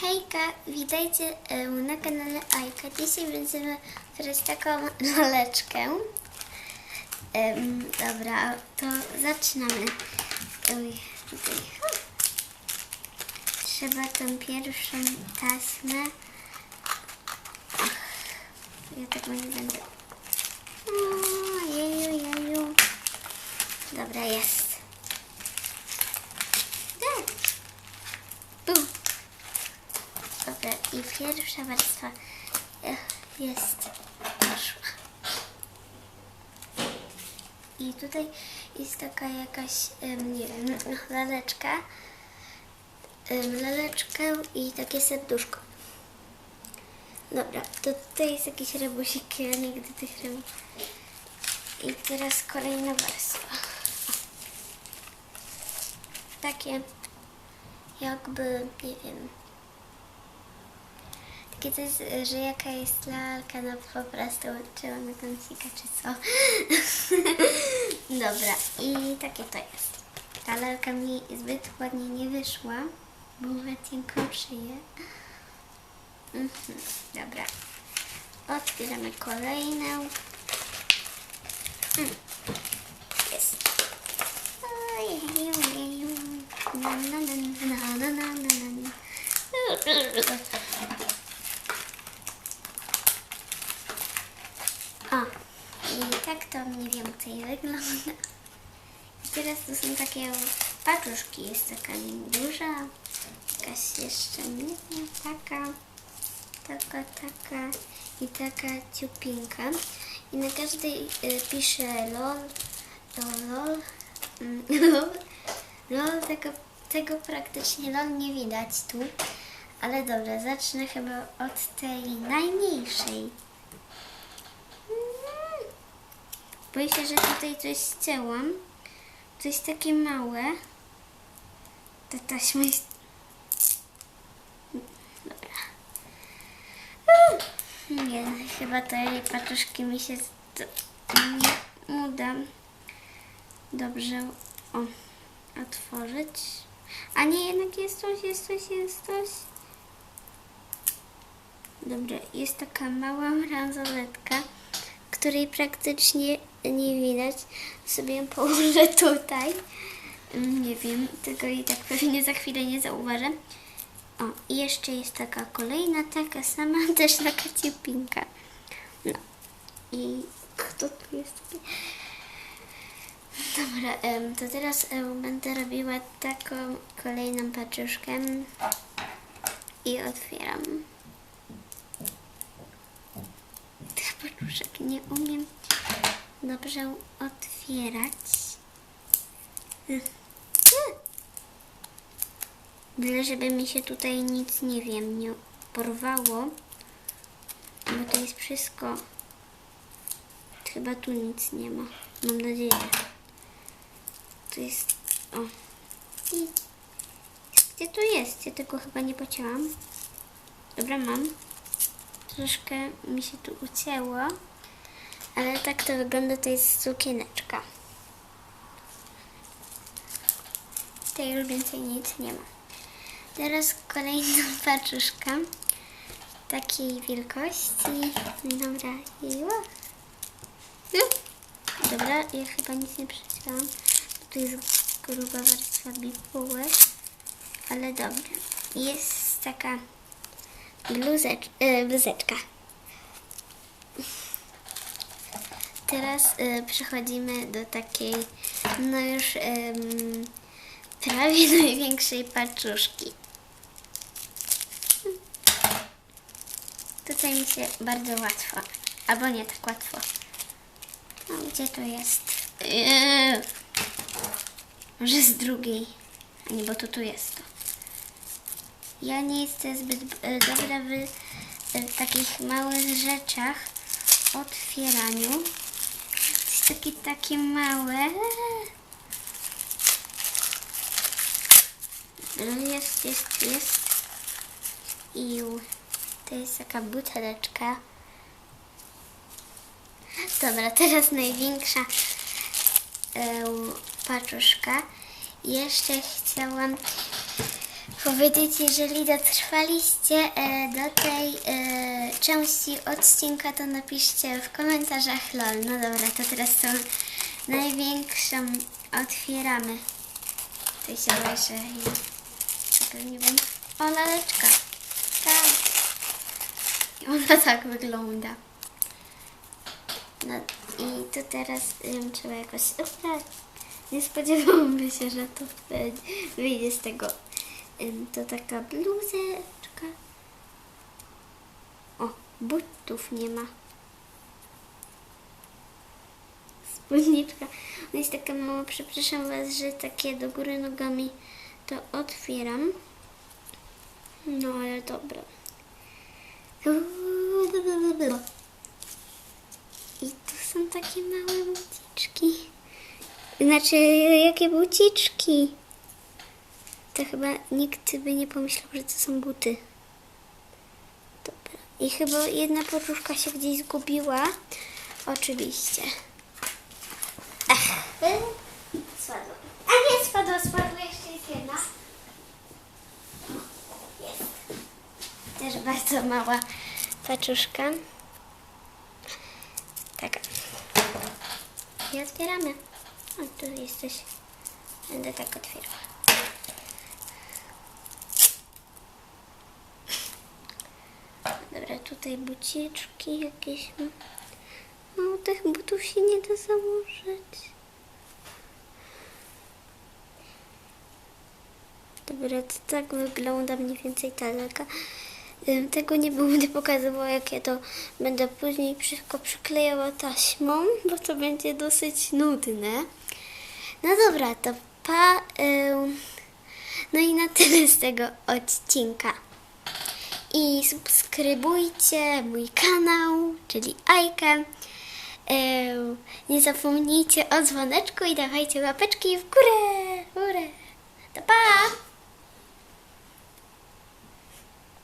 Hejka, witajcie em, na kanale Ajka. Dzisiaj będziemy tworzyć taką laleczkę. Em, dobra, to zaczynamy. Tutaj. Trzeba tą pierwszą taśmę. Ach, ja tego nie będę. Jeju, jeju. Dobra, jest. Tak. Bum. Dobra, i pierwsza warstwa e, jest poszła. I tutaj jest taka jakaś, nie wiem, no, laleczka. Laleczkę i takie serduszko. Dobra, to tutaj jest jakiś rebusik, ja nigdy tych rebusów. I teraz kolejna warstwa. Takie jakby, nie wiem, takie coś, że jaka jest lalka, no po prostu tam sika, czy co. Dobra, i takie to jest. Ta lalka mi zbyt ładnie nie wyszła, bo ma cienką szyję. Dobra. Otwieramy kolejną. Jest. O, i tak to mniej więcej wygląda. I teraz to są takie paczuszki. Jest taka duża, jakaś jeszcze nie wiem, taka, taka, taka i taka ciupinka. I na każdej y, pisze lol, lol, lol, mm, lol, lol tego, tego praktycznie lol nie widać tu. Ale dobra, zacznę chyba od tej najmniejszej. Boję się, że tutaj coś ścięłam. Coś takie małe. Ta taśma jest... Dobra. Nie, chyba tej paczuszki mi się nie uda dobrze o, otworzyć. A nie, jednak jest coś, jest coś, jest coś. Dobra, jest taka mała bransoletka, której praktycznie nie widać. Sobie ją położę tutaj. Mm, Nie wiem, tego i tak pewnie za chwilę nie zauważę. O, i jeszcze jest taka kolejna, taka sama, też taka ciupinka. No. I kto tu jest? Dobra, to teraz będę robiła taką kolejną paczuszkę i otwieram. Tych paczuszek nie umiem dobrze otwierać. Byle, żeby mi się tutaj nic, nie wiem, nie porwało. Bo to jest wszystko... Chyba tu nic nie ma. Mam nadzieję. Tu jest... O. I... Gdzie to jest? Ja tego chyba nie pocięłam. Dobra, mam. Troszkę mi się tu ucięło. Ale tak to wygląda, to jest sukieneczka. Tutaj już więcej nic nie ma. Teraz kolejna paczuszka takiej wielkości. Dobra, i o. Mm. Dobra, ja chyba nic nie przecięłam. Tu jest gruba warstwa bibułek. Ale dobra. Jest taka bluzecz, e, bluzeczka. Teraz e, przechodzimy do takiej, no już em, prawie największej paczuszki. Tutaj mi się bardzo łatwo, albo nie tak łatwo. No, gdzie to jest? Eee. Może z drugiej. A nie, bo to tu jest to. Ja nie jestem zbyt e, dobra e, w takich małych rzeczach otwieraniu. Jest takie, małe. Jest, jest, jest. I to jest taka buteleczka. Dobra, teraz największa e, paczuszka. Jeszcze chciałam powiedzieć, jeżeli dotrwaliście e, do tej e, części odcinka, to napiszcie w komentarzach lol. No dobra, to teraz tą największą otwieramy. Tutaj się ja to pewnie będzie... O, laleczka. Tak. Ona tak wygląda. No i tu teraz ją trzeba jakoś. Nie spodziewałam się, że to wyjdzie z tego. To taka bluzeczka. O, butów nie ma. Spódniczka. Ona jest taka mała, przepraszam Was, że takie do góry nogami to otwieram. No ale dobra. I tu są takie małe buciczki. Znaczy, jakie buciczki? To chyba nikt by nie pomyślał, że to są buty. Dobra. I chyba jedna podróżka się gdzieś zgubiła. Oczywiście. Ech. Spadła. A nie spadła, spadła jeszcze jest jedna. Jest. Też bardzo mała paczuszka. Taka. I otwieramy. O, tu jesteś. Będę tak otwierała. Dobra, tutaj buciczki jakieś. mam. No, tych butów się nie da założyć. Dobra, to tak wygląda mniej więcej ta lalka. Tego nie będę pokazywała, jak ja to będę później wszystko przyklejała taśmą, bo to będzie dosyć nudne. No dobra, to pa. No i na tyle z tego odcinka i subskrybujcie mój kanał, czyli Ajkę. Nie zapomnijcie o dzwoneczku i dawajcie łapeczki w górę. Górę. To pa!